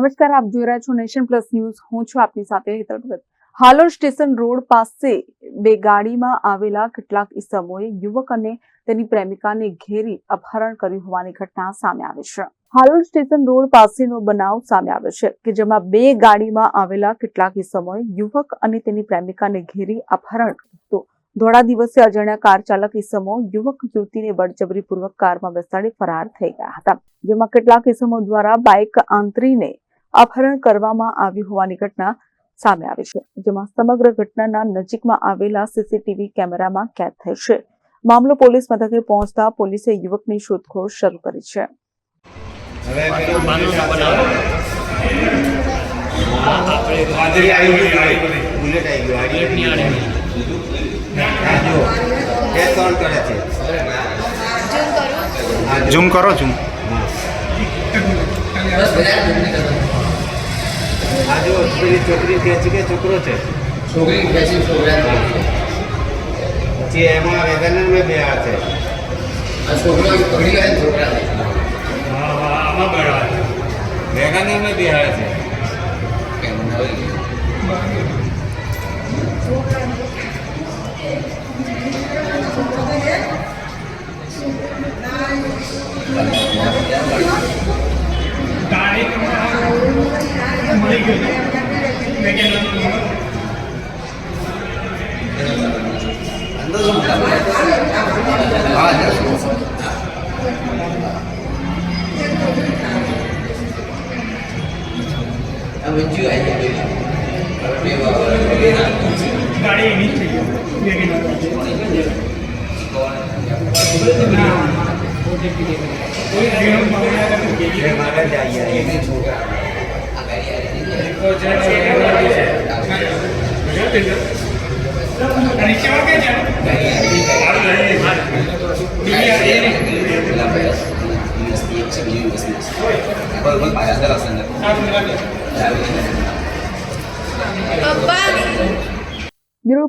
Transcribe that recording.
નમસ્કાર, આપ જોઈ રહ્યા છો નેશન પ્લસ ન્યૂઝ. હું છું આપની સાથે હેતલ ભગત. હાલોર સ્ટેશન રોડ પાસે બે ગાડીમાં આવેલા કેટલાક ઇસમોએ યુવક અને તેની પ્રેમિકાને ઘેરી અપહરણ કર્યું હોવાની ઘટના સામે આવી છે. હાલોલ સ્ટેશન રોડ પાસેનો બનાવ સામે આવ્યો છે કે જેમાં બે ગાડીમાં આવેલા કેટલાક ઇસમોએ યુવક અને તેની પ્રેમિકાને ઘેરી અપહરણ કર્યું ધોળા દિવસે અજાણ્યા કાર ચાલક ઇસમો યુવક યુવતીને બળજબરીપૂર્વક કારમાં બેસાડી ફરાર થઈ ગયા હતા. જેમાં કેટલાક ઇસમો દ્વારા બાઇક આંતરીને અપહરણ કરવામાં આવ્યું હોવાની ઘટના સામે આવી છે જેમાં સમગ્ર ઘટનાના નજીકમાં આવેલા સીસીટીવી કેમેરામાં કેદ થઈ છે. મામલો પોલીસ મથકે પહોંચતા પોલીસે યુવકની શોધખોળ શરૂ કરી છે. ઝૂમ કરો ઝૂમ. આ જુઓ, પેલી છોકરી ખેંચી કે છોકરો છે. છોકરી બેસી છોકરા પછી એમાં મેં બે આ છે. આ છોકરો પકડી ગયા છોકરા વેગનર મેં બે હાથ છે. આ ગઈ બે ગાડી એની જ થઈ ગઈ બે મારે જ આવી આવી. બ્યુરો